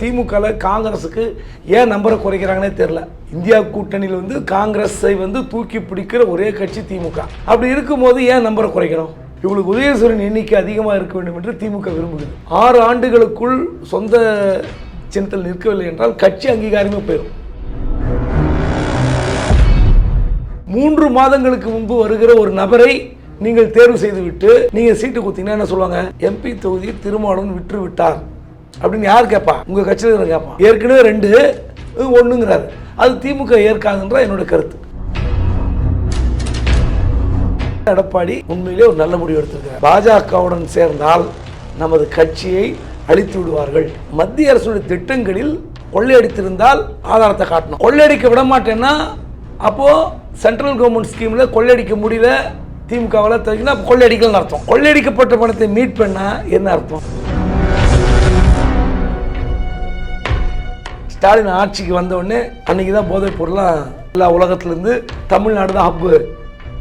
திமுகவில் காங்கிரஸுக்கு ஏன் நம்பரை குறைக்கிறாங்கன்னே தெரில இந்தியா கூட்டணியில் வந்து காங்கிரஸை வந்து தூக்கி பிடிக்கிற ஒரே கட்சி திமுக. அப்படி இருக்கும்போது ஏன் நம்பரை குறைக்கணும் இவங்களுக்கு உதயசூரன் எண்ணிக்கை அதிகமாக இருக்க வேண்டும் என்று திமுக விரும்புகிறது. ஆறு ஆண்டுகளுக்குள் சொந்த சின்னத்தில் நிற்கவில்லை என்றால் கட்சி அங்கீகாரமே போயிடும் மூன்று மாதங்களுக்கு முன்பு வருகிற ஒரு நபரை நீங்கள் தேர்வு செய்துவிட்டு நீங்கள் சீட்டு கொடுத்தீங்கன்னா என்ன சொல்லுவாங்க? எம்பி தொகுதி திருமாவளவன் விற்று விட்டார் அப்படின்னு யார் கேட்பா உங்கள் கட்சியில் இருக்கிற கேட்பான் ஏற்கனவே ரெண்டு ஒன்றுங்கிறாரு ஒண்ணுங்கிறாரு. அது திமுக ஏற்காதுன்ற என்னோட கருத்து. எடப்பாடி உண்மையிலே ஒரு நல்ல முடிவு எடுத்திருக்கார். பாஜகவுடன் சேர்ந்தால் நமது கட்சியை அழித்து விடுவார்கள். மத்திய அரசுடைய திட்டங்களில் கொள்ளையடித்திருந்தால் ஆதாரத்தை காட்டணும். கொள்ளையடிக்க விட மாட்டேன்னா அப்போ சென்ட்ரல் கவர்மெண்ட் ஸ்கீம்ல கொள்ளையடிக்க முடியல திமுகவில் தெரிஞ்சுன்னா அப்போ கொள்ளையடிக்கலன்னு அர்த்தம். கொள்ளையடிக்கப்பட்ட பணத்தை மீட் பண்ணால் என்ன அர்த்தம்? ஸ்டாலின் ஆட்சிக்கு வந்த உடனே அன்னைக்கு தான் போதைப் பொருளாம் எல்லா உலகத்துலேருந்து தமிழ்நாடு தான் ஹப்பு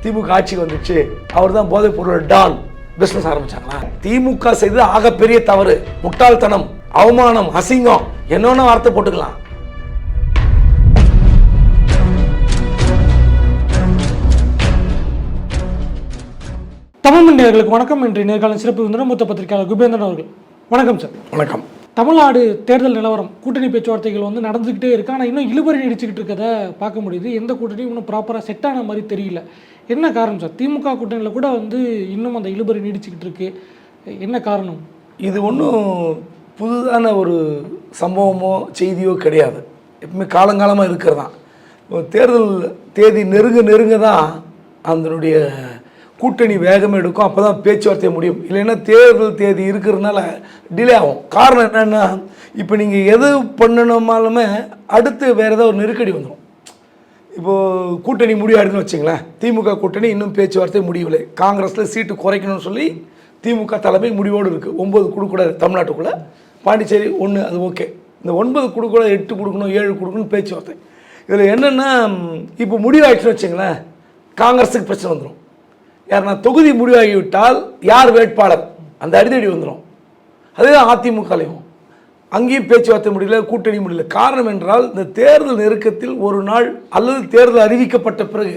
திமுக ஆட்சிக்கு வந்துச்சு. அவர் தான் போதைப் பொருள் டான் பிஸ்னஸ் ஆரம்பிச்சாங்களா? திமுக செய்தது ஆகப்பெரிய தவறு. முட்டாள்தனம் அவமானம் அசிங்கம். என்னென்ன வார்த்தை போட்டுக்கலாம். தமிழ் மண்டியர்களுக்கு வணக்கம். இன்று நேர்காலம் சிறப்பு விருந்தினர் மூத்த பத்திரிகையாளர் குபேந்திரன் அவர்கள். வணக்கம் சார். வணக்கம். தமிழ்நாடு தேர்தல் நிலவரம் கூட்டணி பேச்சுவார்த்தைகள் வந்து நடந்துக்கிட்டே இருக்கு. ஆனால் இன்னும் இழுபறி நீடிச்சுக்கிட்டு இருக்கதை பார்க்க முடியுது. எந்த கூட்டணியும் இன்னும் ப்ராப்பராக செட் ஆன மாதிரி தெரியல. என்ன காரணம் சார்? திமுக கூட்டணியில் கூட வந்து இன்னும் அந்த இழுபறி நீடிச்சுக்கிட்டு இருக்கு. என்ன காரணம்? இது ஒன்றும் புதுதான ஒரு சம்பவமோ செய்தியோ கிடையாது. எப்பவுமே காலங்காலமாக இருக்கிறதான். தேர்தல் தேதி நெருங்க நெருங்க தான் அதனுடைய கூட்டணி வேகம் எடுக்கும் அப்போ தான் பேச்சுவார்த்தை முடியும். இல்லைன்னா தேர்தல் தேதி இருக்கிறதுனால டிலே ஆகும். காரணம் என்னென்னா இப்போ நீங்கள் எது பண்ணணுமாலுமே அடுத்து வேறு ஏதாவது ஒரு நெருக்கடி வந்துடும் இப்போது கூட்டணி முடிவாடுதுன்னு வச்சுங்களேன். திமுக கூட்டணி இன்னும் பேச்சுவார்த்தை முடியவில்லை. காங்கிரஸில் சீட்டு குறைக்கணும்னு சொல்லி திமுக தலைமை முடிவோடு இருக்குது ஒம்பது கொடுக்கூடாது தமிழ்நாட்டுக்குள்ளே. பாண்டிச்சேரி ஒன்று அது ஓகே. இந்த ஒன்பது கொடுக்கூடாது எட்டு கொடுக்கணும் ஏழு கொடுக்கணும் பேச்சுவார்த்தை. இதில் என்னென்னா இப்போ முடிவாயிடுச்சுன்னு வச்சுங்களேன் காங்கிரஸுக்கு பிரச்சனை வந்துடும் யாருன்னா தொகுதி முடிவாகிவிட்டால் யார் வேட்பாளர்? அந்த அடிதடி வந்துடும் அதுதான் அதிமுகலையும். அங்கேயும் பேச்சுவார்த்தை முடியல கூட்டணி முடியல. காரணம் என்றால் இந்த தேர்தல் நெருக்கத்தில் ஒரு நாள் அல்லது தேர்தல் அறிவிக்கப்பட்ட பிறகு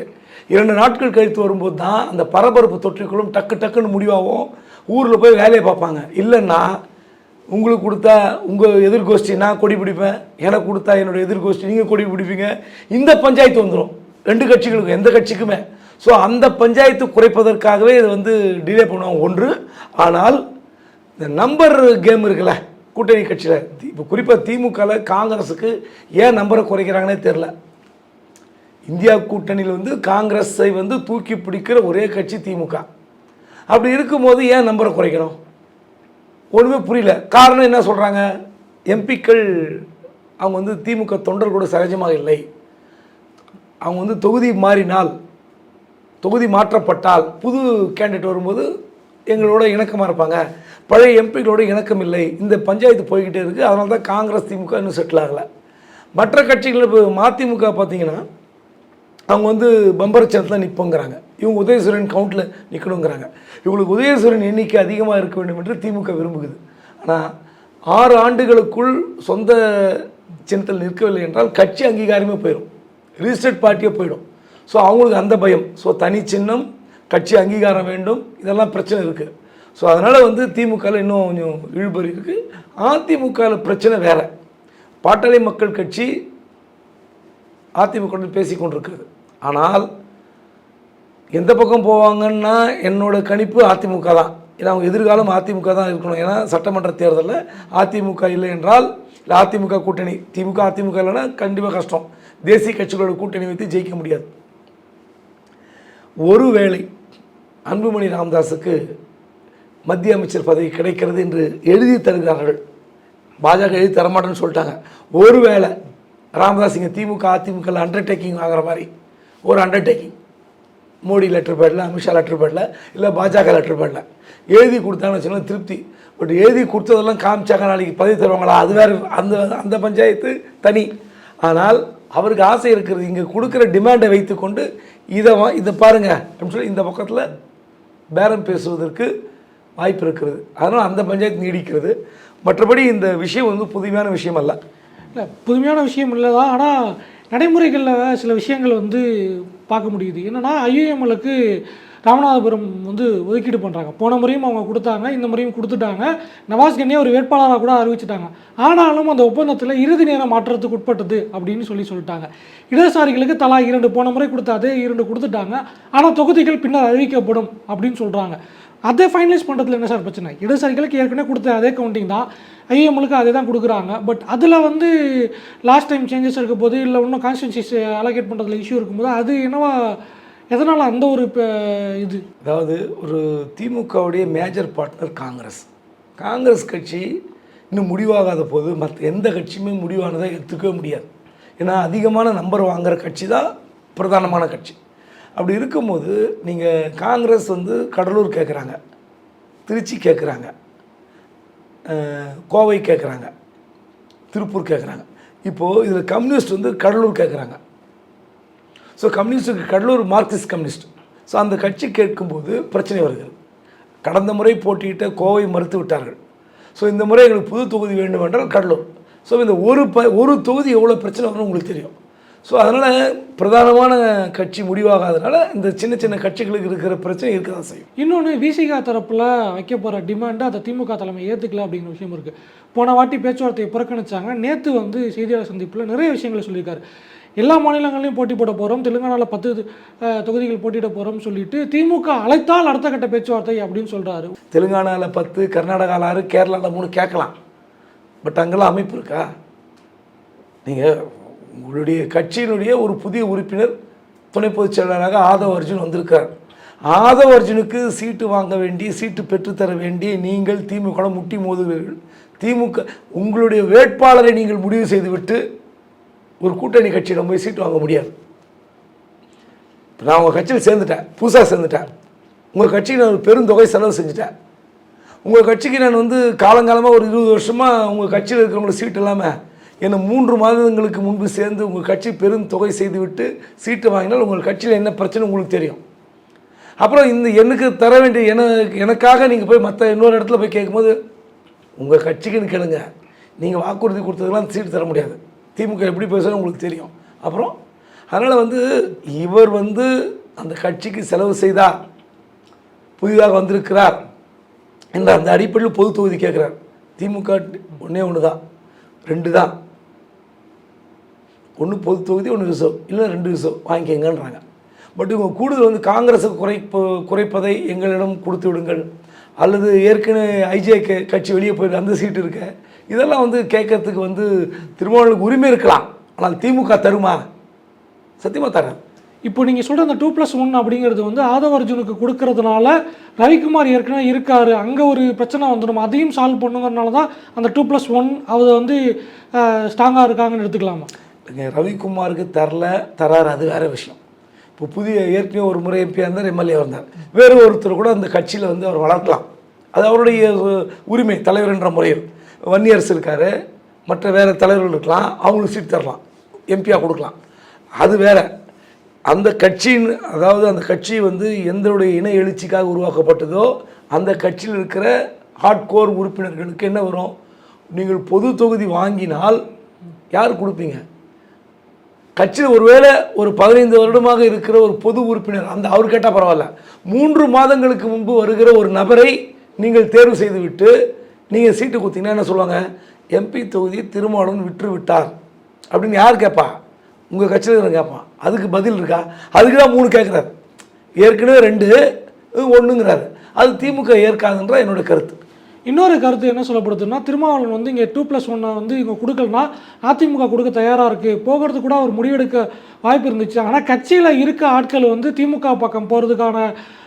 இரண்டு நாட்கள் கழித்து வரும்போது தான் அந்த பரபரப்பு தொற்றுக்களும் டக்கு டக்குன்னு முடிவாகும். ஊரில் போய் வேலையை பார்ப்பாங்க. இல்லைன்னா உங்களுக்கு கொடுத்தா உங்கள் எதிர்கோஷ்டி நான் கொடி பிடிப்பேன். எனக்கு கொடுத்தா என்னோட எதிர்கோஷ்டி நீங்கள் கொடி பிடிப்பீங்க. இந்த பஞ்சாயத்து வந்துடும் ரெண்டு கட்சிகளுக்கும் எந்த கட்சிக்குமே. ஸோ அந்த பஞ்சாயத்து குறைப்பதற்காகவே இது வந்து டிலே பண்ணுவாங்க. ஒன்று ஆனால் இந்த நம்பர் கேம் இருக்குல்ல கூட்டணி கட்சியில் இப்போ குறிப்பாக திமுகவில் காங்கிரஸுக்கு ஏன் நம்பரை குறைக்கிறாங்கன்னே தெரில இந்தியா கூட்டணியில் வந்து காங்கிரஸை வந்து தூக்கி பிடிக்கிற ஒரே கட்சி திமுக. அப்படி இருக்கும்போது ஏன் நம்பரை குறைக்கணும்? ஒன்றுமே புரியல. காரணம் என்ன சொல்கிறாங்க எம்பிக்கள் அவங்க வந்து திமுக தொண்டர் கூட சகஜமாக இல்லை. அவங்க வந்து தொகுதி மாறினால் தொகுதி மாற்றப்பட்டால் புது கேண்டிடேட் வரும்போது எங்களோட இணக்கமாக இருப்பாங்க. பழைய எம்பிகளோட இணக்கம் இல்லை. இந்த பஞ்சாயத்து போய்கிட்டே இருக்குது அதனால தான் காங்கிரஸ் திமுக இன்னும் செட்டில் ஆகலை. மற்ற கட்சிகள் இப்போ மதிமுக பார்த்தீங்கன்னா அவங்க வந்து பம்பர் சின்னத்தில் நிற்போங்கிறாங்க இவங்க உதயசூரன் கவுண்டில் நிற்கணுங்கிறாங்க இவங்களுக்கு உதயசூரன் எண்ணிக்கை அதிகமாக இருக்க வேண்டும் என்று திமுக விரும்புகிறது. ஆனால் ஆறு ஆண்டுகளுக்குள் சொந்த சின்னத்தில் நிற்கவில்லை என்றால் கட்சி அங்கீகாரமே போயிடும். ரிஜிஸ்டர்ட் பார்ட்டியே போயிடும். ஸோ அவங்களுக்கு அந்த பயம். ஸோ தனி சின்னம் கட்சி அங்கீகாரம் வேண்டும் இதெல்லாம் பிரச்சனை இருக்குது ஸோ அதனால் வந்து திமுகவில் இன்னும் கொஞ்சம் இழுபறி இருக்குது அதிமுகவில் பிரச்சனை வேறு. பாட்டாளி மக்கள் கட்சி அதிமுக பேசி கொண்டிருக்கிறது. ஆனால் எந்த பக்கம் போவாங்கன்னா என்னோட கணிப்பு அதிமுக தான். ஏன்னா அவங்க எதிர்காலம் அதிமுக தான் இருக்கணும். ஏன்னா சட்டமன்ற தேர்தலில் அதிமுக இல்லை என்றால் இல்லை அதிமுக கூட்டணி. திமுக அதிமுக இல்லைன்னா கண்டிப்பாக கஷ்டம். தேசிய கட்சிகளோட கூட்டணி வைத்து ஜெயிக்க முடியாது. ஒருவேளை அன்புமணி ராமதாஸுக்கு மத்திய அமைச்சர் பதவி கிடைக்கிறது என்று எழுதி தருகிறார்கள். பாஜக எழுதி தரமாட்டேன்னு சொல்லிட்டாங்க. ஒருவேளை ராமதாஸ் இங்கே திமுக அதிமுக அண்டர்டேக்கிங் வாங்குற மாதிரி ஒரு undertaking Modi letter பேடில் Amit Shah letter பேடில் இல்லை பாஜக லெட்டர் பேடில் எழுதி கொடுத்தாங்கன்னு வச்சுக்கோங்களேன் திருப்தி. பட் எழுதி கொடுத்ததெல்லாம் காமிச்சாங்க நாளைக்கு பதவி தருவாங்களா? அது வேறு அந்த அந்த பஞ்சாயத்து தனி. ஆனால் அவருக்கு ஆசை இருக்கிறது இங்கே கொடுக்குற டிமாண்டை வைத்துக்கொண்டு இதை வா இதை பாருங்க. அப்படின்னு சொல்லி இந்த பக்கத்தில் பேரம் பேசுவதற்கு வாய்ப்பு இருக்கிறது. அதனால் அந்த பஞ்சாயத்து நீடிக்கிறது. மற்றபடி இந்த விஷயம் வந்து புதுமையான விஷயம் அல்ல. இல்லை புதுமையான விஷயம் இல்லை தான் ஆனால் நடைமுறைகளில் சில விஷயங்கள் வந்து பார்க்க முடியுது. என்னென்னா ஐஏஎம்எலுக்கு ராமநாதபுரம் வந்து ஒதுக்கீடு பண்ணுறாங்க போன முறையும் அவங்க கொடுத்தாங்க இந்த முறையும் கொடுத்துட்டாங்க. நவாஸ் கண்ணியை ஒரு வேட்பாளராக கூட அறிவிச்சிட்டாங்க. ஆனாலும் அந்த ஒப்பந்தத்தில் இறுதி நேரம் மாற்றத்துக்கு உட்பட்டது அப்படின்னு சொல்லி சொல்லிட்டாங்க. இடதுசாரிகளுக்கு தலா இரண்டு போன முறை கொடுத்தாது இரண்டு கொடுத்துட்டாங்க. ஆனால் தொகுதிகள் பின்னர் அறிவிக்கப்படும் அப்படின்னு சொல்கிறாங்க அதை ஃபைனலைஸ் பண்ணுறதுல என்ன சார் பிரச்சனை? இடதுசாரிகளுக்கு ஏற்கனவே கொடுத்த அதே கவுண்டிங் தான். ஐஎம்எலுக்கு அதே தான் கொடுக்குறாங்க. பட் அதில் வந்து லாஸ்ட் டைம் சேஞ்சஸ் இருக்கும் போது இல்லை இன்னும் கான்ஸ்டியூன்சிஸ் அலோகேட் பண்ணுறதுல இஷ்யூ இருக்கும்போது அது என்னவா எதனால் அந்த ஒரு இப்போ இது? அதாவது ஒரு திமுகவுடைய மேஜர் பார்ட்னர் காங்கிரஸ். காங்கிரஸ் கட்சி இன்னும் முடிவாகாத போது மற்ற எந்த கட்சியுமே முடிவானதை எடுத்துக்கவே முடியாது. ஏன்னா அதிகமான நம்பர் வாங்குகிற கட்சி தான் பிரதானமான கட்சி. அப்படி இருக்கும்போது நீங்கள் காங்கிரஸ் வந்து கடலூர் கேட்குறாங்க திருச்சி கேட்குறாங்க கோவை கேட்குறாங்க திருப்பூர் கேட்குறாங்க இப்போது இதில் கம்யூனிஸ்ட் வந்து கடலூர் கேட்குறாங்க ஸோ கம்யூனிஸ்டுக்கு கடலூர் மார்க்சிஸ்ட் கம்யூனிஸ்ட் ஸோ அந்த கட்சி கேட்கும்போது பிரச்சனை வருகிறது. கடந்த முறை போட்டியிட்ட கோவை மறுத்து விட்டார்கள். ஸோ இந்த முறை எங்களுக்கு புது தொகுதி வேண்டும் என்றால் கடலூர். ஸோ இந்த ஒரு ப ஒரு தொகுதி எவ்வளோ பிரச்சனை வரும்னு உங்களுக்கு தெரியும். ஸோ அதனால் பிரதானமான கட்சி முடிவாகாதனால இந்த சின்ன சின்ன கட்சிகளுக்கு இருக்கிற பிரச்சனை இருக்க தான் செய்யும் இன்னொன்று விசிகா தரப்பில் வைக்க போகிற டிமாண்டை அதை திமுக தலைமை ஏற்றுக்கல அப்படிங்கிற விஷயம் இருக்குது போன வாட்டி பேச்சுவார்த்தையை புறக்கணிச்சாங்க. நேற்று வந்து செய்தியாளர் சந்திப்பில் நிறைய விஷயங்களை சொல்லியிருக்காரு. எல்லா மாநிலங்களையும் போட்டி போட போகிறோம் தெலுங்கானாவில் பத்து தொகுதிகள் போட்டியிட போகிறோம்னு சொல்லிட்டு திமுக அழைத்தால் அடுத்த கட்ட பேச்சுவார்த்தை அப்படின்னு சொல்கிறாரு தெலுங்கானாவில் பத்து கர்நாடகாவில் ஆறு கேரளாவில் மூணு கேட்கலாம். பட் அங்கெல்லாம் அமைப்பு இருக்கா? நீங்கள் உங்களுடைய கட்சியினுடைய ஒரு புதிய உறுப்பினர் துணை பொதுச் செயலாளராக ஆதவ அர்ஜுன் வந்திருக்கார். ஆதவ அர்ஜுனுக்கு சீட்டு வாங்க வேண்டி சீட்டு பெற்றுத்தர வேண்டி நீங்கள் திமுக முட்டி மோதுகிறீர்கள் திமுக உங்களுடைய வேட்பாளரை நீங்கள் முடிவு செய்துவிட்டு ஒரு கூட்டணி கட்சியில் போய் சீட்டு வாங்க முடியாது. இப்போ நான் உங்கள் கட்சியில் சேர்ந்துட்டேன். புதுசாக சேர்ந்துட்டேன். உங்கள் கட்சிக்கு நான் ஒரு பெருந்தொகை செலவு செஞ்சுட்டேன். உங்கள் கட்சிக்கு நான் வந்து காலங்காலமாக ஒரு இருபது வருஷமாக உங்கள் கட்சியில் இருக்கிறவங்கள சீட்டு இல்லாமல் என்னை மூன்று மாதங்களுக்கு முன்பு சேர்ந்து உங்கள் கட்சி பெரும் தொகை செய்துவிட்டு சீட்டு வாங்கினால் உங்கள் கட்சியில் என்ன பிரச்சனை உங்களுக்கு தெரியும். அப்புறம் இந்த எனக்கு தர வேண்டிய என எனக்காக நீங்கள் போய் மற்ற இன்னொரு இடத்துல போய் கேட்கும்போது உங்கள் கட்சிக்குன்னு கேளுங்க. நீங்கள் வாக்குறுதி கொடுத்ததுக்கெல்லாம் சீட்டு தர முடியாது. திமுக எப்படி பேசுறது உங்களுக்கு தெரியும். அப்புறம் அதனால் வந்து இவர் வந்து அந்த கட்சிக்கு செலவு செய்தார். புதிதாக வந்திருக்கிறார் என்ற அந்த அடிப்படையில் பொது தொகுதி கேட்குறார். திமுக ஒன்றே ஒன்று தான் ரெண்டு தான் ஒன்று பொது தொகுதி ஒன்று ரிசர்வ் இல்லை ரெண்டு ரிசர்வ் வாங்கிக்கங்கன்றாங்க. பட் இவங்க கூடுதல் வந்து காங்கிரஸுக்கு குறைப்பு குறைப்பதை எங்களிடம் கொடுத்து விடுங்கள். அல்லது ஏற்கனவே ஐஜே கட்சி வெளியே போயிருக்கு அந்த சீட்டு இருக்க. இதெல்லாம் வந்து கேட்கறதுக்கு வந்து திருமாவளவுக்கு உரிமை இருக்கலாம். ஆனால் திமுக தருமா சத்தியமாக தராது இப்போ நீங்கள் சொல்கிற அந்த டூ ப்ளஸ் ஒன் அப்படிங்கிறது வந்து ஆதவ அர்ஜுனுக்கு கொடுக்கறதுனால ரவிக்குமார் ஏற்கனவே இருக்காரு. அங்கே ஒரு பிரச்சனை வந்துடும். அதையும் சால்வ் பண்ணுங்கிறதுனால தான் அந்த டூ ப்ளஸ் ஒன் அவர் வந்து ஸ்ட்ராங்காக இருக்காங்கன்னு எடுத்துக்கலாமா? இல்லைங்க ரவிக்குமாருக்கு தரல தராரு. அது வேற விஷயம். இப்போ புதிய ஏற்கனவே ஒரு முறை எம்பியாக இருந்தார் எம்எல்ஏ வந்தார் வேறு ஒருத்தர் கூட அந்த கட்சியில் வந்து அவர் வளர்க்கலாம். அது அவருடைய உரிமை தலைவர் என்ற முறையில். வன்னியரசு இருக்கார் மற்ற வேறு தலைவர்கள் இருக்கலாம் அவங்களுக்கு சீட் தரலாம் எம்பியாக கொடுக்கலாம். அது வேற. அந்த கட்சியின் அதாவது அந்த கட்சி வந்து எந்தனுடைய இன எழுச்சிக்காக உருவாக்கப்பட்டதோ அந்த கட்சியில் இருக்கிற ஹார்ட் கோர் உறுப்பினர்களுக்கு என்ன வரும்? நீங்கள் பொது தொகுதி வாங்கினால் யார் கொடுப்பீங்க? கட்சியில் ஒருவேளை ஒரு பதினைந்து வருடமாக இருக்கிற ஒரு பொது உறுப்பினர் அந்த அவர் கேட்டால் பரவாயில்ல. மூன்று மாதங்களுக்கு முன்பு வருகிற ஒரு நபரை நீங்கள் தேர்வு செய்துவிட்டு நீங்கள் சீட்டு கொடுத்தீங்கன்னா என்ன சொல்லுவாங்க? எம்பி தொகுதி திருமாவளவன் விற்று விட்டார் அப்படின்னு யார் கேட்பா? உங்கள் கட்சியில் இருக்கிற கேட்பான் அதுக்கு பதில் இருக்கா? அதுக்கு தான் மூணு கேட்குறாரு. ஏற்கனவே ரெண்டு ஒன்றுங்கிறாரு அது திமுக ஏற்காதுன்ற என்னோட கருத்து. இன்னொரு கருத்து என்ன சொல்லப்படுதுன்னா திருமாவளவன் வந்து இங்கே டூ ப்ளஸ் ஒன்னை வந்து இவங்க கொடுக்கலனா அதிமுக கொடுக்க தயாராக இருக்குது போகிறது கூட அவர் முடிவெடுக்க வாய்ப்பு இருந்துச்சு. ஆனால் கட்சியில் இருக்க ஆட்கள் வந்து திமுக பக்கம் போகிறதுக்கான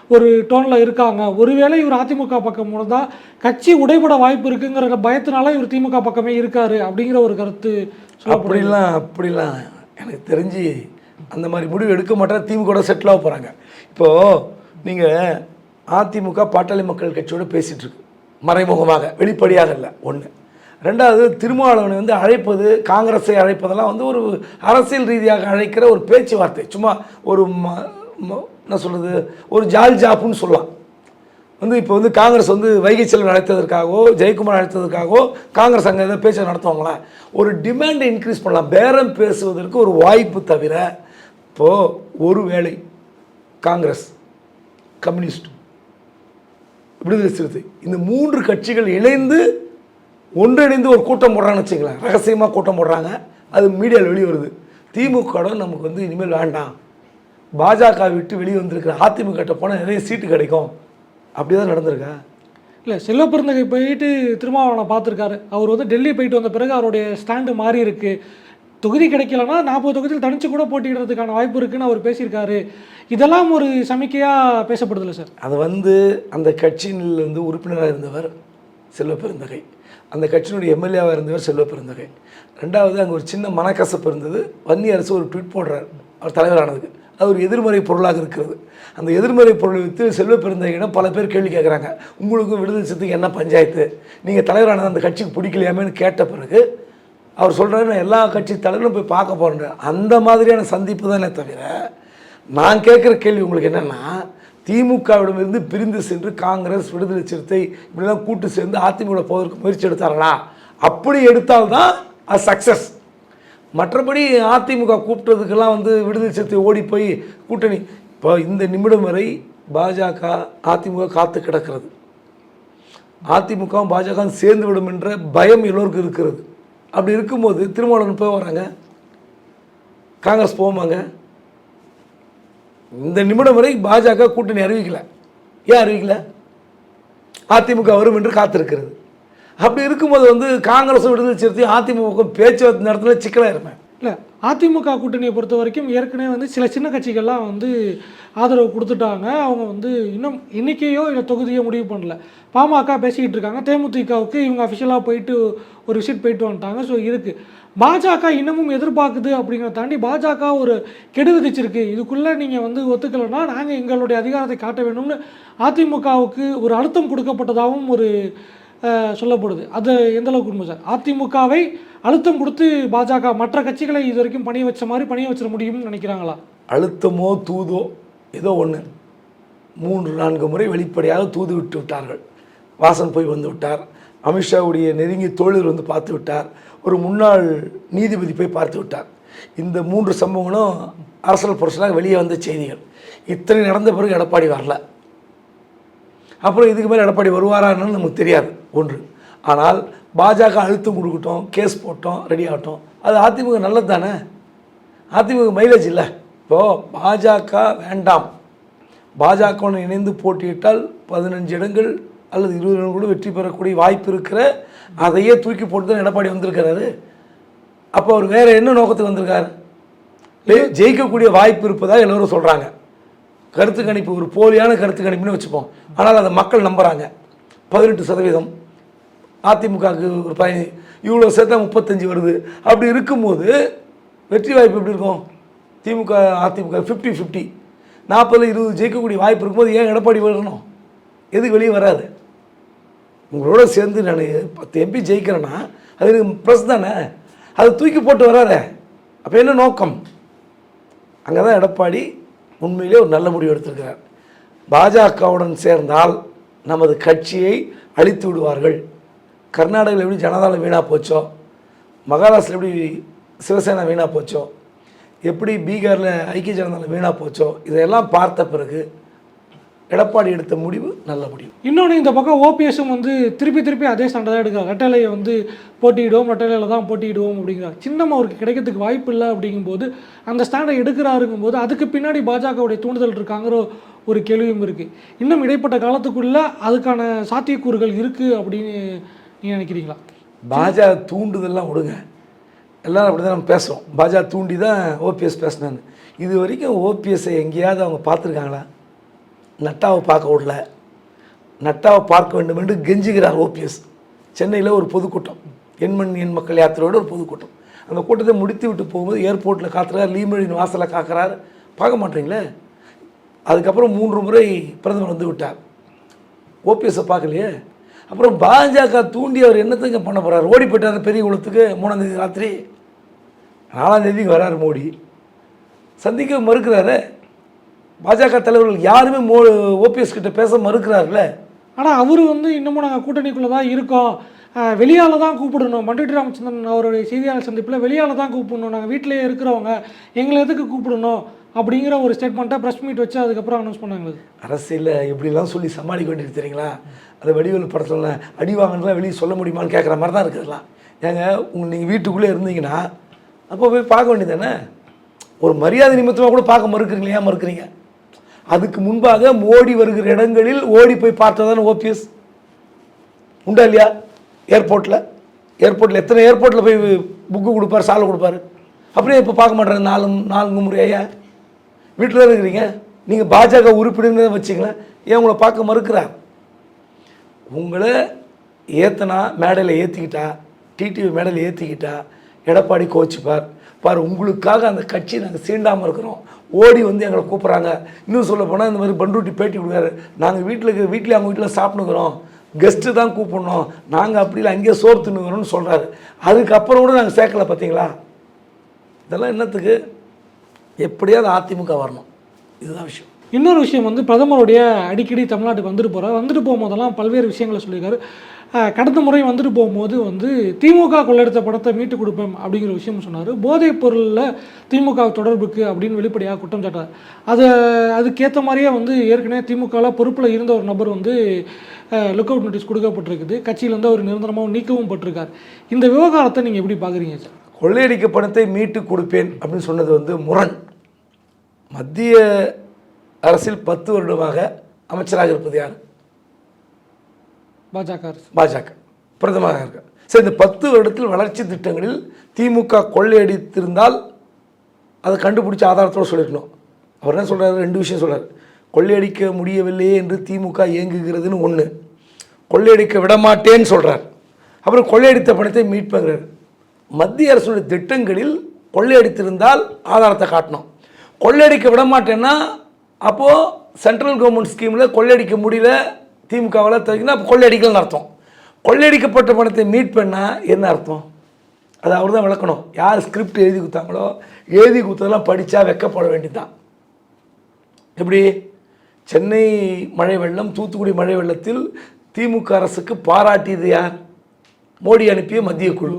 ஒரு டோனில் இருக்காங்க. ஒருவேளை இவர் அதிமுக பக்கம் போனதா கட்சி உடைபட வாய்ப்பு இருக்குங்கிற பயத்தினால இவர் திமுக பக்கமே இருக்கார் அப்படிங்கிற ஒரு கருத்து அப்படிலாம் அப்படிலாம் எனக்கு தெரிஞ்சு அந்த மாதிரி முடிவு எடுக்க மாட்டேன் திமுக செட்டில் ஆக போகிறாங்க இப்போது நீங்கள் அதிமுக பாட்டாளி மக்கள் கட்சியோடு பேசிகிட்ருக்கு மறைமுகமாக வெளிப்படையாக இல்லை ஒன்று ரெண்டாவது திருமாவளவனை வந்து அழைப்பது காங்கிரஸை அழைப்பதெல்லாம் வந்து ஒரு அரசியல் ரீதியாக அழைக்கிற ஒரு பேச்சுவார்த்தை. சும்மா ஒரு ம- என்ன சொல்கிறது ஒரு ஜால் ஜாப்புன்னு சொல்லலாம். வந்து இப்போ வந்து காங்கிரஸ் வந்து வைகை செல்வன் அழைத்ததற்காகவோ ஜெயக்குமார் அழைத்ததற்காகவோ காங்கிரஸ் அங்கே ஏதாவது பேச்சை நடத்துவாங்களா ஒரு டிமாண்டை இன்க்ரீஸ் பண்ணலாம். பேரம் பேசுவதற்கு ஒரு வாய்ப்பு தவிர இப்போது ஒரு வேளை காங்கிரஸ் கம்யூனிஸ்ட் விடுதலை சிறுத்தை இந்த மூன்று கட்சிகள் இணைந்து ஒன்றிணைந்து ஒரு கூட்டம் போடுறாங்கன்னு வச்சுங்களேன் ரகசியமாக கூட்டம் போடுறாங்க. அது மீடியாவில் வெளியே வருது திமுக நமக்கு வந்து இனிமேல் வேண்டாம். பாஜக விட்டு வெளியே வந்திருக்கிற அதிமுக கிட்ட போனால் நிறைய சீட்டு கிடைக்கும். அப்படி தான் நடந்திருக்கா. இல்லை செல்வ பெருந்தகை போயிட்டு திருமாவளவனை பார்த்துருக்காரு. அவர் வந்து டெல்லி போயிட்டு வந்த பிறகு அவருடைய ஸ்டாண்டு மாறி இருக்கு. தொகுதி கிடைக்கலன்னா நாற்பது தொகுதியில் தனிச்சு கூட போட்டியிடுறதுக்கான வாய்ப்பு இருக்குன்னு அவர் பேசியிருக்காரு. இதெல்லாம் ஒரு சமிக்கையாக பேசப்படுதில்ல சார்? அது வந்து அந்த கட்சியில் வந்து உறுப்பினராக இருந்தவர் செல்வ பெருந்தகை. அந்த கட்சியினுடைய எம்எல்ஏவாக இருந்தவர் செல்வ பெருந்தகை. ரெண்டாவது அங்கே ஒரு சின்ன மனக்கசப்பு இருந்தது. வன்னி அரசு ஒரு ட்வீட் போடுறார். அவர் தலைவரானதுக்கு. அது ஒரு எதிர்மறை பொருளாக இருக்கிறது. அந்த எதிர்மறை பொருளை வைத்து செல்வ பெருந்தகையிடம் பல பேர் கேள்வி கேட்குறாங்க. உங்களுக்கும் விடுதலை சித்துக்கு என்ன பஞ்சாயத்து? நீங்கள் தலைவரானது அந்த கட்சிக்கு பிடிக்கலையாமேன்னு கேட்ட பிறகு அவர் சொல்கிறாரு நான் எல்லா கட்சி தலைவரும் போய் பார்க்க போகிறேன் அந்த மாதிரியான சந்திப்பு தானே தவிர நான் கேட்குற கேள்வி உங்களுக்கு என்னென்னா திமுகவிடமிருந்து பிரிந்து சென்று காங்கிரஸ் விடுதலை சிறுத்தை இப்படிலாம் கூட்டு சேர்ந்து அதிமுக போவதற்கு முயற்சி எடுத்தார்களா? அப்படி எடுத்தால்தான் அது சக்ஸஸ் மற்றபடி அதிமுக கூப்பிட்டதுக்கெல்லாம் வந்து விடுதலை சேர்த்து ஓடி போய் கூட்டணி. இப்போ இந்த நிமிடம் வரை பாஜக அதிமுக காத்து கிடக்கிறது. அதிமுகவும் பாஜகவும் சேர்ந்து விடும் என்ற பயம் எல்லோருக்கும் இருக்கிறது. அப்படி இருக்கும்போது திருமாவளவன் போய் வராங்க? காங்கிரஸ் போவாங்க இந்த நிமிடம் வரை பாஜக கூட்டணி அறிவிக்கல. ஏன் அறிவிக்கல? அதிமுக வரும் என்று காத்திருக்கிறது. அப்படி இருக்கும்போது வந்து காங்கிரஸ் விடுதலை சிறுத்தை அதிமுக பேச்சுவார்த்தை நேரத்தில் சிக்கலாக இருப்பேன். இல்லை அதிமுக கூட்டணியை பொறுத்த வரைக்கும் ஏற்கனவே வந்து சில சின்ன கட்சிகள்லாம் வந்து ஆதரவு கொடுத்துட்டாங்க. அவங்க வந்து இன்னும் எண்ணிக்கையோ இல்லை தொகுதியோ முடிவு பண்ணல. பாமக பேசிக்கிட்டு இருக்காங்க. தேமுதிகவுக்கு இவங்க அஃபிஷியலாக போயிட்டு ஒரு விசிட் போயிட்டு வந்துட்டாங்க. ஸோ இருக்குது பாஜக இன்னமும் எதிர்பார்க்குது அப்படிங்கிறத தாண்டி பாஜக ஒரு கெடு விதிச்சிருக்கு இதுக்குள்ளே நீங்கள் வந்து ஒத்துக்கலைன்னா நாங்கள் எங்களுடைய அதிகாரத்தை காட்ட வேணும்னு அதிமுகவுக்கு ஒரு அழுத்தம் கொடுக்கப்பட்டதாகவும் ஒரு சொல்லப்படுது. அது எந்தளவுக்கு உண்மை சார்? அதிமுகவை அழுத்தம் கொடுத்து பாஜக மற்ற கட்சிகளை இது வரைக்கும் பணிய வச்ச மாதிரி பணிய வச்சிட முடியும்னு நினைக்கிறாங்களா? அழுத்தமோ தூதோ ஏதோ ஒன்று மூன்று நான்கு முறை வெளிப்படையாக தூது விட்டு விட்டார்கள். வாசன் போய் வந்து விட்டார். அமித்ஷாவுடைய நெருங்கிய தோழர் வந்து பார்த்து விட்டார். ஒரு முன்னாள் நீதிபதி போய் பார்த்து விட்டார். இந்த மூன்று சம்பவங்களும் அரசியல் புரட்சியாக வெளியே வந்த செய்திகள். இத்தனை நடந்த பிறகு எடப்பாடி வரல. அப்புறம் இதுக்கு மேலே எடப்பாடி வருவாரான்னு நமக்கு தெரியாது. ஒன்று. ஆனால் பாஜக அழுத்தம் கொடுக்கட்டும் கேஸ் போட்டோம் ரெடி ஆகட்டும். அது அதிமுக நல்லது தானே அதிமுக மைலேஜ் இல்லை. இப்போது பாஜக வேண்டாம். பாஜகவுடன் இணைந்து போட்டியிட்டால் பதினஞ்சு இடங்கள் அல்லது இருபது இடங்கள் கூட வெற்றி பெறக்கூடிய வாய்ப்பு இருக்கிற அதையே தூக்கி போட்டு தான் எடப்பாடி வந்திருக்கிறாரு. அப்போ அவர் வேறு என்ன நோக்கத்துக்கு வந்திருக்காரு? ஜெயிக்கக்கூடிய வாய்ப்பு இருப்பதாக எல்லோரும் சொல்கிறாங்க கருத்து கணிப்பு ஒரு போலியான கருத்து கணிப்புன்னு வச்சுப்போம். ஆனால் அதை மக்கள் நம்புகிறாங்க பதினெட்டு சதவீதம். அதிமுகவுக்கு ஒரு பதினஞ்சு இவ்வளோ சேர்த்தா முப்பத்தஞ்சு வருது. அப்படி இருக்கும்போது வெற்றி வாய்ப்பு எப்படி இருக்கும்? திமுக அதிமுக ஃபிஃப்டி ஃபிஃப்டி நாற்பதில் இருபது ஜெயிக்கக்கூடிய வாய்ப்பு இருக்கும்போது ஏன் எடப்பாடி வரணும்? எதுக்கு வெளியே வராது? உங்களோட சேர்ந்து நான் பத்து எம்பி ஜெயிக்கிறேன்னா அது எனக்கு ப்ளஸ் தானே? அதை தூக்கி போட்டு வராதே. அப்போ என்ன நோக்கம்? அங்கே தான் எடப்பாடி உண்மையிலே ஒரு நல்ல முடிவு எடுத்திருக்கிறார். பாஜகவுடன் சேர்ந்தால் நமது கட்சியை அழித்து விடுவார்கள். கர்நாடகாவில் எப்படி ஜனதாவில் வீணாக போச்சோ மகாராஷ்டிரில் எப்படி சிவசேனா வீணாக போச்சோ எப்படி பீகாரில் ஐக்கிய ஜனதாவில் வீணாக போச்சோ இதையெல்லாம் பார்த்த பிறகு எடப்பாடி எடுத்த முடிவு நல்ல முடிவு. இன்னொன்று இந்த பக்கம் ஓபிஎஸும் வந்து திருப்பி திருப்பி அதே சண்டை தான் எடுக்கிறார் ரெட்டலையை வந்து போட்டியிடுவோம் ரெட்டலையில் தான் போட்டியிடுவோம் அப்படிங்கிறார் சின்னம் அவருக்கு கிடைக்கிறதுக்கு வாய்ப்பு இல்லை அப்படிங்கும்போது அந்த ஸ்டாண்டை எடுக்கிறாருங்கும்போது அதுக்கு பின்னாடி பாஜகவுடைய தூண்டுதல் இருக்காங்கிற ஒரு கேள்வியும் இருக்குது இன்னும் இடைப்பட்ட காலத்துக்குள்ளே அதுக்கான சாத்தியக்கூறுகள் இருக்குது அப்படின்னு நீங்கள் நினைக்கிறீங்களா? பாஜக தூண்டுதெல்லாம் விடுங்க. எல்லாரும் அப்படி தான் நம்ம பேசுகிறோம் பாஜக தூண்டி தான் ஓபிஎஸ் பேசினான்னு. இது வரைக்கும் ஓபிஎஸ்ஸை எங்கேயாவது அவங்க பார்த்துருக்காங்களா? நட்டாவை பார்க்க விடல. நட்டாவை பார்க்க வேண்டும் என்று கெஞ்சுகிறார் ஓபிஎஸ் சென்னையில் ஒரு பொதுக்கூட்டம். எண்மண் எண் மக்கள் யாத்திரையோட ஒரு பொதுக்கூட்டம். அந்த கூட்டத்தை முடித்து விட்டு போகும்போது ஏர்போர்ட்டில் காத்துறாரு லீமழின் வாசலில் காக்கிறார். பார்க்க மாட்டீங்களே? அதுக்கப்புறம் மூன்று முறை பிரதமர் வந்து விட்டார். ஓபிஎஸ்ஸை பார்க்கலையே? அப்புறம் பாஜக தூண்டி அவர் என்னத்துக்கு பண்ண போகிறார் ஓடி போயிட்டார் பெரிய குளத்துக்கு மூணாம் தேதி ராத்திரி. நாலாம் தேதிக்கு மோடி. சந்திக்க மறுக்கிறாரு. பாஜக தலைவர்கள் யாருமே மோ ஓபிஎஸ் கிட்ட பேச மறுக்கிறார்களே ஆனால் அவர் வந்து இன்னமும் நாங்கள் கூட்டணிக்குள்ளே தான் இருக்கோம். வெளியால் தான் கூப்பிடணும். மண்டிட்டு ராமச்சந்திரன் அவருடைய செய்தியாளர் சந்திப்பில் வெளியால் தான் கூப்பிடணும். நாங்கள் வீட்டிலேயே இருக்கிறவங்க எங்களை எதுக்கு கூப்பிடணும்? அப்படிங்கிற ஒரு ஸ்டேட்மெண்ட்டை ப்ரெஸ் மீட் வச்சு அதுக்கப்புறம் அனௌன்ஸ் பண்ணாங்க அரசியலில் எப்படிலாம் சொல்லி சமாளிக்க வேண்டியது தெரியுங்களா? அது படத்தில் அடி வாங்கினதுலாம் வெளியே சொல்ல முடியுமான்னு கேட்குற மாதிரி தான் இருக்குதுலாம் ஏங்க உங்கள் நீங்கள் வீட்டுக்குள்ளே இருந்தீங்கன்னா அப்போ போய் பார்க்க வேண்டியது தானே? ஒரு மரியாதை நிமித்தமாக கூட பார்க்க மறுக்கிறீங்களா? ஏன் மறுக்கிறீங்க? அதுக்கு முன்பாக மோடி வருகிற இடங்களில் ஓடி போய் பார்த்ததானே ஓபிஎஸ்? உண்டா இல்லையா? ஏர்போர்ட்டில் ஏர்போர்ட்டில் எத்தனை ஏர்போர்ட்டில் போய் புக்கு கொடுப்பார் சாலை கொடுப்பாரு? அப்படியே இப்போ பார்க்க மாட்டேறாங்க நாலு நான்கு முறையா வீட்டில் இருக்கிறீங்க நீங்கள் பாஜக உறுப்பினர் வச்சிங்களேன் ஏன் உங்களை பார்க்க மறுக்கிறார் உங்களை ஏற்றினா மேடையில் ஏற்றிக்கிட்டா டிடிவி மேடையில் ஏற்றிக்கிட்டா எடப்பாடி கோச்சிப்பார் பார் உங்களுக்காக அந்த கட்சி நாங்கள் சீண்டாமல் இருக்கிறோம். ஓடி வந்து எங்களை கூப்பிட்றாங்க. இன்னும் சொல்ல போனால் இந்த மாதிரி பண்ருட்டி பேட்டி கொடுக்காரு நாங்கள் வீட்டில் இருக்க வீட்டில் அவங்க வீட்டில் சாப்பிட்டுக்கிறோம். கெஸ்ட்டு தான் கூப்பிடணும். நாங்கள் அப்படி இல்லை அங்கேயே சோறு தின்னுக்கிறோம்னு சொல்கிறாரு அதுக்கப்புறம் கூட நாங்கள் சேர்க்கலை பார்த்தீங்களா இதெல்லாம் என்னத்துக்கு? எப்படியாவது அதிமுக வரணும். இதுதான் விஷயம். இன்னொரு விஷயம் வந்து பிரதமருடைய அடிக்கடி தமிழ்நாட்டுக்கு வந்துட்டு போகிறார் வந்துட்டு போகும்போதெல்லாம் பல்வேறு விஷயங்களை சொல்லியிருக்காரு. கடந்த முறை வந்துட்டு போகும்போது வந்து திமுக கொள்ளெடுத்த படத்தை மீட்டு கொடுப்பேன் அப்படிங்கிற விஷயம் சொன்னார். போதைப் பொருளில் திமுக தொடர்புக்கு அப்படின்னு வெளிப்படையாக குற்றம் சாட்டார். அது அதுக்கேற்ற மாதிரியே வந்து ஏற்கனவே திமுகவில் பொறுப்பில் இருந்த ஒரு நபர் வந்து லுக் அவுட் நோட்டீஸ் கொடுக்கப்பட்டிருக்குது. கட்சியிலேருந்து அவர் நிரந்தரமாக நீக்கவும் பட்டிருக்கார். இந்த விவகாரத்தை நீங்கள் எப்படி பார்க்குறீங்க சார்? கொள்ளையடிக்க பணத்தை மீட்டு கொடுப்பேன் அப்படின்னு சொன்னது வந்து முரண். மத்திய அரசில் பத்து வருடமாக அமைச்சராக இருப்பது யார்? பாஜக பாஜக. பிரதமராக இருக்க. சரி இந்த பத்து வருடத்தில் வளர்ச்சி திட்டங்களில் திமுக கொள்ளையடித்திருந்தால் அதை கண்டுபிடிச்ச ஆதாரத்தோடு சொல்லியிருக்கணும் அவர் என்ன சொல்றாரு? ரெண்டு விஷயம் சொல்றாரு. கொள்ளையடிக்க முடியவில்லையே என்று திமுக இயங்குகிறதுன்னு ஒன்று கொள்ளையடிக்க விடமாட்டேன்னு சொல்றார். அப்புறம் கொள்ளையடித்த பணத்தை மீட்புங்கிறார். மத்திய அரசுடைய திட்டங்களில் கொள்ளையடித்திருந்தால் ஆதாரத்தை காட்டணும். கொள்ளையடிக்க விடமாட்டேன்னா அப்போது சென்ட்ரல் கவர்மெண்ட் ஸ்கீமில் கொள்ளையடிக்க முடியல திமுகவில் தவிர்க்கணும் அப்போ கொள்ளையடிக்கலன்னு அர்த்தம். கொள்ளையடிக்கப்பட்ட பணத்தை மீட் பண்ணால் என்ன அர்த்தம்? அது அவர் தான் விளக்கணும். யார் ஸ்கிரிப்ட் எழுதி கொடுத்தாங்களோ எழுதி கொடுத்ததெல்லாம் படித்தா வெக்கப்பட வேண்டியதுதான். எப்படி? சென்னை மழை வெள்ளம் தூத்துக்குடி மழை வெள்ளத்தில் திமுக அரசுக்கு பாராட்டியது யார்? மோடி அனுப்பிய மத்திய குழு.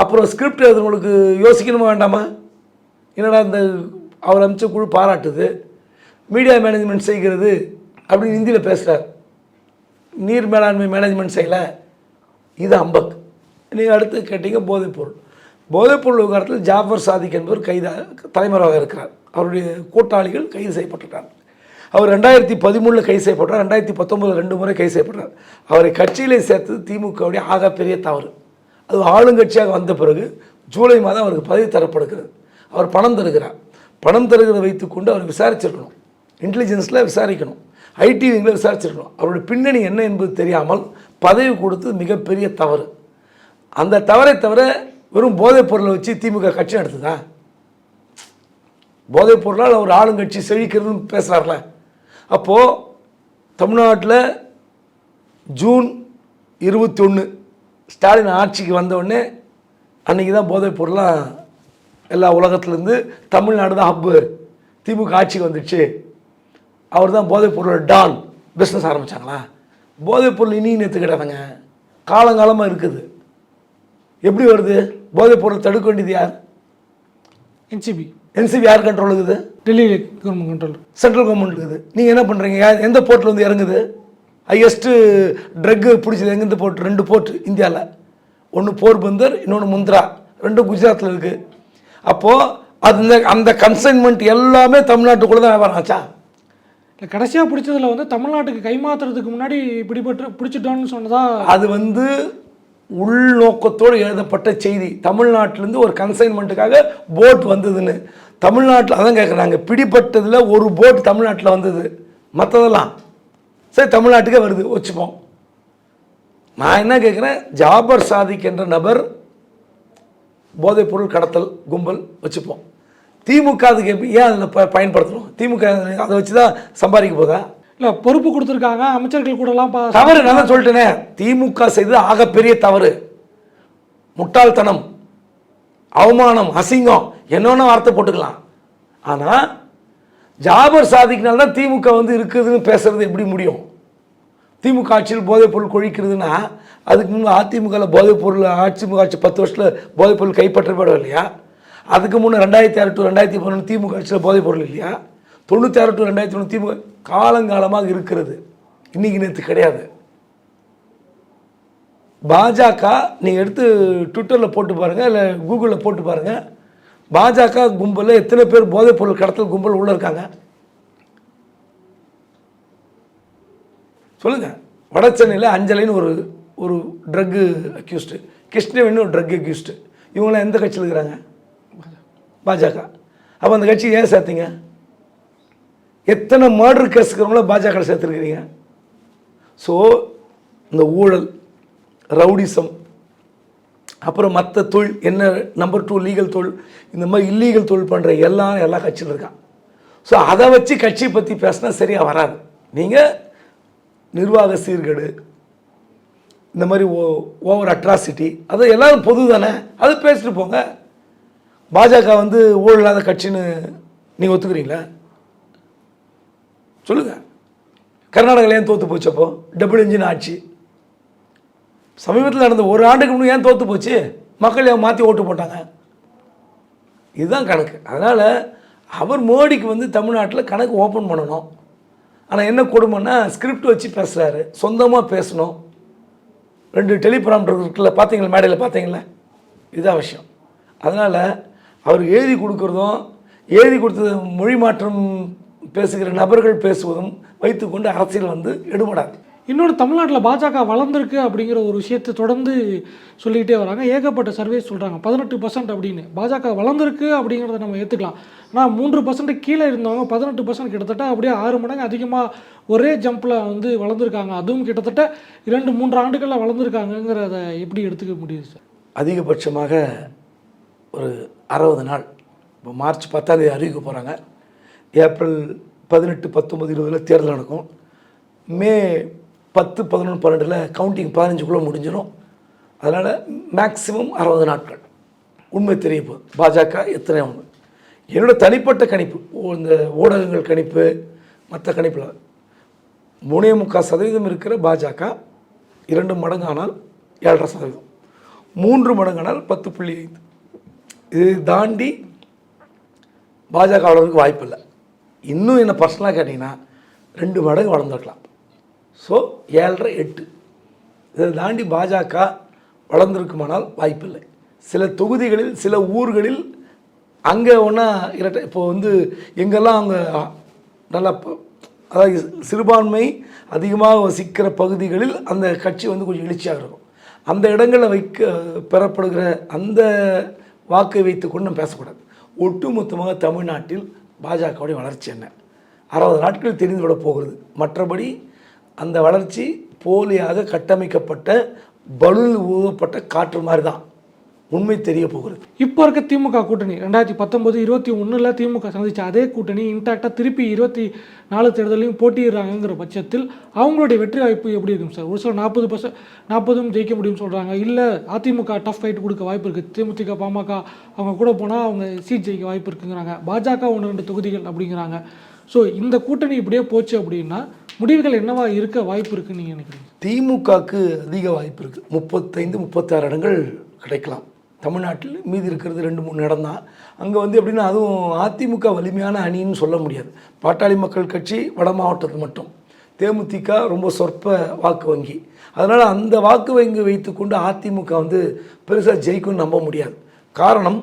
அப்புறம் ஸ்கிரிப்ட் எழுதுறவங்களுக்கு யோசிக்கணுமா வேண்டாமா? என்னடா இந்த அவர் அமைச்ச குழு பாராட்டுது மீடியா மேனேஜ்மெண்ட் செய்கிறது அப்படின்னு ஹிந்தியில் பேசுகிறார் நீர் மேலாண்மை மேனேஜ்மெண்ட் செய்யலை இது அம்பக். நீங்கள் அடுத்து கேட்டீங்க போதைப்பொருள். போதைப்பொருள் விவகாரத்தில் ஜாஃபர் சாதிக் என்பவர் கைதாக தலைமறைவாக இருக்கிறார். அவருடைய கூட்டாளிகள் கைது செய்யப்பட்டிருக்கார் அவர் ரெண்டாயிரத்தி பதிமூணில் கைது செய்யப்பட்டார். ரெண்டாயிரத்தி பத்தொம்போதில் ரெண்டு முறை கைது செய்யப்பட்டார். அவரை கட்சியிலே சேர்த்தது திமுகவுடைய ஆகப்பெரிய தவறு. அது ஆளுங்கட்சியாக வந்த பிறகு ஜூலை மாதம் அவருக்கு பதவி தரப்படுகிறது. அவர் பணம் தருகிறார். பணம் தருகிறத வைத்துக்கொண்டு அவர் விசாரிச்சிருக்கணும். இன்டெலிஜென்ஸில் விசாரிக்கணும். ஐடி விங்கில் விசாரிச்சிருக்கணும். அவருடைய பின்னணி என்ன என்பது தெரியாமல் பதவி கொடுத்தது மிகப்பெரிய தவறு. அந்த தவறை தவிர வெறும் போதைப் பொருளை வச்சு திமுக கட்சி நடத்துதா? போதைப் பொருளால் அவர் ஆளுங்கட்சி செழிக்கிறதுன்னு பேசுகிறார்ல அப்போது தமிழ்நாட்டில் ஜூன் இருபத்தி ஒன்று ஸ்டாலின் ஆட்சிக்கு வந்தவுடனே அன்றைக்கி தான் போதைப் பொருளாக எல்லா உலகத்துலேருந்து தமிழ்நாடு தான் ஹப்பு திமுக ஆட்சிக்கு வந்துடுச்சு. அவர் தான் போதைப் பொருளோட டான். பிஸ்னஸ் ஆரம்பித்தாங்களா போதைப் பொருள் இனி நேற்று கிடையாதுங்க காலங்காலமாக இருக்குது. எப்படி வருது? போதைப் பொருள் தடுக்க வேண்டியது யார்? என்சிபி என்சிபி யார் கண்ட்ரோல் இருக்குது? Delhi government control central government இருக்குது. நீங்கள் என்ன பண்ணுறீங்க எந்த போர்ட்டில் வந்து இறங்குது? ஹையஸ்ட்டு ட்ரக்கு பிடிச்சது எங்கேருந்து போர்ட் ரெண்டு போர்ட் இந்தியாவில் ஒன்று போர்பந்தர் இன்னொன்று முந்த்ரா. ரெண்டும் குஜராத்தில் இருக்குது அப்போது அது இந்த அந்த கன்சைன்மெண்ட் எல்லாமே தமிழ்நாட்டுக்குள்ளே தான் வியாபாரம் ஆச்சா? இல்லை கடைசியாக பிடிச்சதுல வந்து தமிழ்நாட்டுக்கு கைமாத்துறதுக்கு முன்னாடி பிடிபட்டு பிடிச்சிட்டோன்னு சொன்னதா? அது வந்து உள்நோக்கத்தோடு எழுதப்பட்ட செய்தி. தமிழ்நாட்டிலேருந்து ஒரு கன்சைன்மெண்ட்டுக்காக போட் வந்ததுன்னு. தமிழ்நாட்டில் அதான் கேட்குறாங்க பிடிப்பட்டதில் ஒரு போட் தமிழ்நாட்டில் வந்தது. மற்றதெல்லாம் சரி தமிழ்நாட்டுக்கே வருது வச்சுப்போம். நான் என்ன கேட்குறேன் ஜாபர் சாதிக் என்ற நபர் போதைப்பொருள் கடத்தல் கும்பல் வச்சுப்போம். திமுக அதுக்கு எப்படி ஏன் அதில் ப பயன்படுத்தணும்? திமுக அதை வச்சு தான் சம்பாதிக்க போதா? இல்லை பொறுப்பு கொடுத்துருக்காங்க அமைச்சர்கள் கூடலாம் தவறு நான் சொல்லிட்டேனே. திமுக செய்தது ஆகப்பெரிய தவறு. முட்டாள்தனம் அவமானம் அசிங்கம் என்னென்ன வார்த்தை போட்டுக்கலாம். ஆனால் ஜாபர் சாதிக்கினால தான் திமுக வந்து இருக்குதுன்னு பேசுறது எப்படி முடியும்? திமுக ஆட்சியில் போதைப் பொருள் கொழிக்கிறதுனா அதுக்கு முன்னே அதிமுகவில் போதைப் பொருள் அதிமுக ஆட்சி பத்து வருஷத்தில் போதைப் பொருள் கைப்பற்றப்படும் இல்லையா? அதுக்கு முன்னே ரெண்டாயிரத்தி ஆறு டு ரெண்டாயிரத்தி பதினொன்று திமுக ஆட்சியில் போதைப் பொருள் இல்லையா? தொண்ணூற்றி ஆறு டு ரெண்டாயிரத்தி ஒன்று திமுக காலங்காலமாக இருக்கிறது. இன்றைக்கி நேற்று கிடையாது. பாஜக நீங்கள் எடுத்து ட்விட்டரில் போட்டு பாருங்கள் இல்லை கூகுளில் போட்டு பாருங்கள் பாஜக கும்பலில் எத்தனை பேர் போதைப் பொருள் கடத்தல் கும்பல் உள்ளே இருக்காங்க? சொல்லுங்கள் வட சென்னையில் அஞ்சலின்னு ஒரு ஒரு ட்ரக்கு அக்யூஸ்டு கிருஷ்ணவேணி ஒரு ட்ரக் அக்யூஸ்டு இவங்களாம் எந்த கட்சியில் இருக்கிறாங்க? பாஜக. அப்போ அந்த கட்சி ஏன் சேர்த்தீங்க? எத்தனை மர்டர் கேஸுக்கிறவங்கள பாஜக சேர்த்துருக்கிறீங்க? ஸோ இந்த ஊழல் ரவுடிசம் அப்புறம் மற்ற தொழில் என்ன நம்பர் டூ லீகல் தொழில் இந்த மாதிரி இல்லீகல் தொழில் பண்ணுற எல்லாம் எல்லா கட்சியில் இருக்கான். ஸோ அதை வச்சு கட்சியை பற்றி பேசினா சரியாக வராது. நீங்கள் நிர்வாக சீர்கேடு இந்த மாதிரி ஓ ஓவர் அட்ராசிட்டி அது எல்லாம் பொது தானே? அது பேசிட்டு போங்க. பாஜக வந்து ஊழல் இல்லாத கட்சின்னு நீங்கள் ஒத்துக்கிறீங்களா? சொல்லுங்கள் கர்நாடகாவில் ஏன் தோற்று போச்சப்போ டபுள் இன்ஜின் ஆட்சி. சமீபத்தில் நடந்த ஒரு ஆண்டுக்கு முன்னாடி ஏன் தோற்று போச்சு? மக்கள் ஏன் மாற்றி ஓட்டு போட்டாங்க? இதுதான் கணக்கு. அதனால் அவர் மோடிக்கு வந்து தமிழ்நாட்டில் கணக்கு ஓப்பன் பண்ணணும். ஆனால் என்ன கொடுமைன்னா ஸ்கிரிப்ட் வச்சு பேசுகிறாரு சொந்தமாக பேசணும். ரெண்டு டெலிபிராம்டர் இருக்குல்ல பார்த்தீங்களா மேடையில் பார்த்தீங்களா இதுதான் விஷயம். அதனால் அவர் எழுதி கொடுக்குறதும் எழுதி கொடுத்தது மொழி மாற்றம் பேசுகிற நபர்கள் பேசுவதும் வைத்துக்கொண்டு அரசியல் வந்து எடுபடாது. இன்னொன்று தமிழ்நாட்டில் பாஜக வளர்ந்துருக்கு அப்படிங்கிற ஒரு விஷயத்தை தொடர்ந்து சொல்லிக்கிட்டே வராங்க. ஏகப்பட்ட சர்வே சொல்கிறாங்க பதினெட்டு பர்சன்ட் அப்படின்னு. பாஜக வளர்ந்துருக்கு அப்படிங்கிறத நம்ம ஏற்றுக்கலாம் ஆனால் மூன்று பர்சன்ட் கீழே இருந்தவங்க பதினெட்டு பர்சன்ட் கிட்டத்தட்ட அப்படியே ஆறு மடங்கு அதிகமாக ஒரே ஜம்பில் வந்து வளர்ந்துருக்காங்க. அதுவும் கிட்டத்தட்ட இரண்டு மூன்று ஆண்டுகளில் வளர்ந்துருக்காங்கங்கிறத எப்படி எடுத்துக்க முடியுது சார் அதிகபட்சமாக ஒரு அறுபது நாள். இப்போ மார்ச் பத்தாந்தேதி அறிவிக்க போகிறாங்க ஏப்ரல் பதினெட்டு பத்தொம்பது இருபதில் தேர்தல் நடக்கும். மே பத்து பதினொன்று பன்னெண்டில் கவுண்டிங் பதினஞ்சுக்குள்ளே முடிஞ்சிடும் அதனால் மேக்ஸிமம் அறுபது நாட்கள். உண்மை தெரிய போகுது. பாஜக எத்தனை ஒன்று என்னோடய தனிப்பட்ட கணிப்பு இந்த ஊடகங்கள் கணிப்பு மற்ற கணிப்பில். மூணே முக்கால் சதவீதம் இருக்கிற பாஜக இரண்டு மடங்கு ஆனால் ஏழரை சதவீதம். மூன்று மடங்கானால் பத்து புள்ளி ஐந்து. இது தாண்டி பாஜக வளர்றதுக்கு வாய்ப்பில்லை. இன்னும் என்ன பர்சனலாக கேட்டிங்கன்னா ரெண்டு மடங்கு வளர்ந்துருக்கலாம். ஸோ ஏழரை எட்டு. இதை தாண்டி பாஜக வளர்ந்துருக்குமானால் வாய்ப்பில்லை. சில தொகுதிகளில் சில ஊர்களில் அங்கே ஒன்றா இரட்டை இப்போ வந்து எங்கெல்லாம் அவங்க நல்லா அதாவது சிறுபான்மை அதிகமாக வசிக்கிற பகுதிகளில் அந்த கட்சி வந்து கொஞ்சம் எழுச்சியாக இருக்கும். அந்த இடங்களில் வைக்க பெறப்படுகிற அந்த வாக்கை வைத்துக்கொண்டு நம்ம பேசக்கூடாது. ஒட்டுமொத்தமாக தமிழ்நாட்டில் பாஜகவுடைய வளர்ச்சி என்ன? அறுபது நாட்கள் தெரிந்து விட போகிறது. மற்றபடி அந்த வளர்ச்சி போலியாக கட்டமைக்கப்பட்ட பலூனில் ஊதப்பட்ட காற்று மாதிரி தான் உண்மை தெரிய போகிறது. இப்போ இருக்க திமுக கூட்டணி ரெண்டாயிரத்தி பத்தொம்போது இருபத்தி ஒன்றில் திமுக சந்திச்ச அதே கூட்டணி இன்டாக்டாக திருப்பி இருபத்தி நாலு தேர்தலையும் போட்டியிடுறாங்கிற பட்சத்தில் அவங்களுடைய வெற்றி வாய்ப்பு எப்படி இருக்கும் சார்? ஒரு சில நாற்பது பர்சன்ட் நாற்பதும் ஜெயிக்க முடியும்னு சொல்கிறாங்க இல்லை அதிமுக டஃப் ஃபைட் கொடுக்க வாய்ப்பு இருக்குது தேமுதிக பாமக அவங்க கூட போனால் அவங்க சீட் ஜெயிக்க வாய்ப்பு இருக்குங்கிறாங்க. பாஜக ஒன்று ரெண்டு தொகுதிகள் அப்படிங்கிறாங்க. ஸோ இந்த கூட்டணி இப்படியே போச்சு அப்படின்னா முடிவுகள் என்னவா இருக்க வாய்ப்பு இருக்குன்னு நீங்கள் நினைக்கிறீங்க? திமுகவுக்கு அதிக வாய்ப்பு இருக்குது முப்பத்தைந்து முப்பத்தாறு இடங்கள் கிடைக்கலாம். தமிழ்நாட்டில் மீதி இருக்கிறது ரெண்டு மூணு இடம் தான். அங்கே வந்து எப்படின்னா அதுவும் அதிமுக வலிமையான அணின்னு சொல்ல முடியாது. பாட்டாளி மக்கள் கட்சி வட மாவட்டத்தில் மட்டும். தேமுதிக ரொம்ப சொற்ப வாக்கு வங்கி. அதனால் அந்த வாக்கு வங்கி வைத்துக்கொண்டு அதிமுக வந்து பெருசாக ஜெயிக்கும்னு நம்ப முடியாது. காரணம்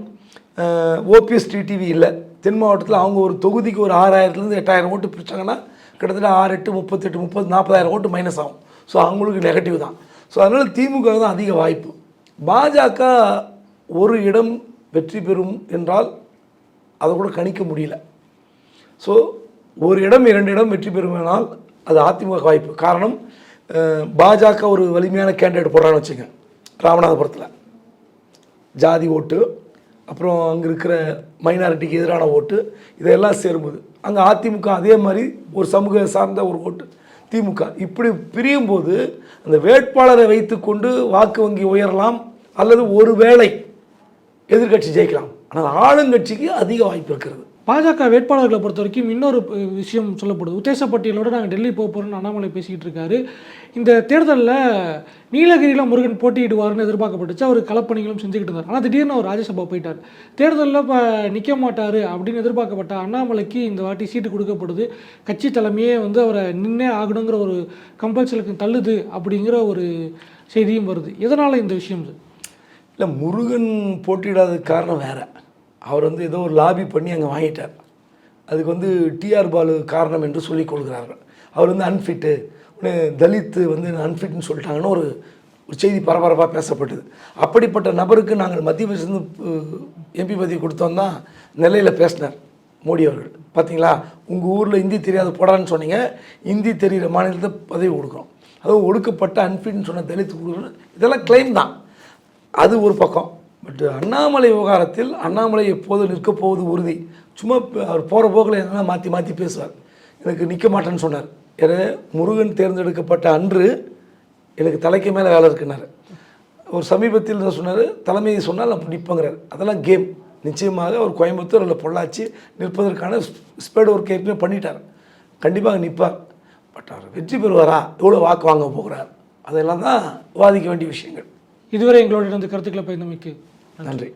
ஓபிஎஸ் டிடிவி இல்லை. தென் மாவட்டத்தில் அவங்க ஒரு தொகுதிக்கு ஒரு ஆறாயிரத்துலேருந்து எட்டாயிரம் ஓட்டு பிடிச்சாங்கன்னா கிட்டத்தட்ட ஆறு எட்டு முப்பத்தெட்டு முப்பது நாற்பதாயிரம் ஓட்டு மைனஸ் ஆகும். ஸோ அவங்களுக்கு நெகட்டிவ் தான். ஸோ அதனால் திமுக தான் அதிக வாய்ப்பு. பாஜக ஒரு இடம் வெற்றி பெறும் என்றால் அதை கூட கணிக்க முடியல. ஸோ ஒரு இடம் இரண்டு இடம் வெற்றி பெறுமானால் அது அதிமுக வாய்ப்பு. காரணம் பாஜக ஒரு வலிமையான கேண்டிடேட் போடுறான்னு வச்சுங்க ராமநாதபுரத்தில். ஜாதி ஓட்டு அப்புறம் அங்கே இருக்கிற மைனாரிட்டிக்கு எதிரான ஓட்டு இதெல்லாம் சேரும்போது அங்கே அதிமுக அதே மாதிரி ஒரு சமூக சார்ந்த ஒரு ஓட்டு திமுக. இப்படி பிரியும் போது அந்த வேட்பாளரை வைத்துக்கொண்டு வாக்கு வங்கி உயரலாம் அல்லது ஒரு வேளை எதிர்க்கட்சி ஜெயிக்கலாம். ஆனால் ஆளுங்கட்சிக்கு அதிக வாய்ப்பு இருக்கிறது. பாஜக வேட்பாளர்களை பொறுத்த வரைக்கும் இன்னொரு விஷயம் சொல்லப்படுது. உத்தேசப்பட்டியலோடு நாங்கள் டெல்லி போக போகிறோம்னு அண்ணாமலை பேசிக்கிட்டு இருக்காரு. இந்த தேர்தலில் நீலகிரியில் முருகன் போட்டியிடுவார்னு எதிர்பார்க்கப்பட்டுச்சு. அவர் களப்பணிகளும் செஞ்சுக்கிட்டு இருந்தார். ஆனால் திடீர்னு அவர் ராஜ்யசபா போயிட்டார். தேர்தலில் இப்போ நிற்க மாட்டார் அப்படின்னு எதிர்பார்க்கப்பட்ட அண்ணாமலைக்கு இந்த வாட்டி சீட்டு கொடுக்கப்படுது. கட்சி தலைமையே வந்து அவரை நின்னே ஆகணுங்கிற ஒரு கம்பல்சலுக்கு தள்ளுது அப்படிங்கிற ஒரு செய்தியும் வருது. எதனால் இந்த விஷயம்? இல்லை முருகன் போட்டியிடாததுக்கு காரணம் வேறு. அவர் வந்து ஏதோ ஒரு லாபி பண்ணி அங்கே வாங்கிட்டார். அதுக்கு வந்து டிஆர் பாலு காரணம் என்று சொல்லிக் கொள்கிறார்கள். அவர் வந்து அன்ஃபிட்டு உடனே தலித்து வந்து அன்ஃபிட்னு சொல்லிட்டாங்கன்னு ஒரு ஒரு செய்தி பரபரப்பாக பேசப்பட்டது. அப்படிப்பட்ட நபருக்கு நாங்கள் மத்திய பிரதேசத்து எம்பி பதவி கொடுத்தோம் தான் நெல்லையில் பேசினார் மோடி அவர்கள். பார்த்தீங்களா உங்கள் ஊரில் ஹிந்தி தெரியாத போடான்னு சொன்னீங்க. ஹிந்தி தெரிகிற மாநிலத்தை பதவி கொடுக்குறோம். அதுவும் ஒடுக்கப்பட்ட அன்ஃபிட்னு சொன்ன தலித்து கொடுக்குறோம் இதெல்லாம் கிளைம் தான். அது ஒரு பக்கம். பட் அண்ணாமலை விவகாரத்தில் அண்ணாமலை எப்போது நிற்கப் போவது உறுதி? சும்மா அவர் போகிற போக்கில் என்னென்னா மாற்றி மாற்றி பேசுவார். எனக்கு நிற்க மாட்டேன்னு சொன்னார். எனவே முருகன் தேர்ந்தெடுக்கப்பட்ட அன்று எனக்கு தலைக்கு மேலே வேலை இருக்குன்னாரு. ஒரு சமீபத்தில் என்ன சொன்னார்? தலைமையை சொன்னால் நான் நிற்பங்கிறார் அதெல்லாம் கேம். நிச்சயமாக அவர் கோயம்புத்தூர் இல்லை பொள்ளாச்சி நிற்பதற்கான ஸ்பேட் ஒர்க் ஏற்கனவே பண்ணிட்டார். கண்டிப்பாக நிற்பார் பட் அவர் வெற்றி பெறுவாரா? எவ்வளோ வாக்கு வாங்க போகிறார்? அதெல்லாம் தான் விவாதிக்க வேண்டிய விஷயங்கள். இதுவரை எங்களோட இருந்து கருத்துக்களை பயந்தமைக்கு நன்றி.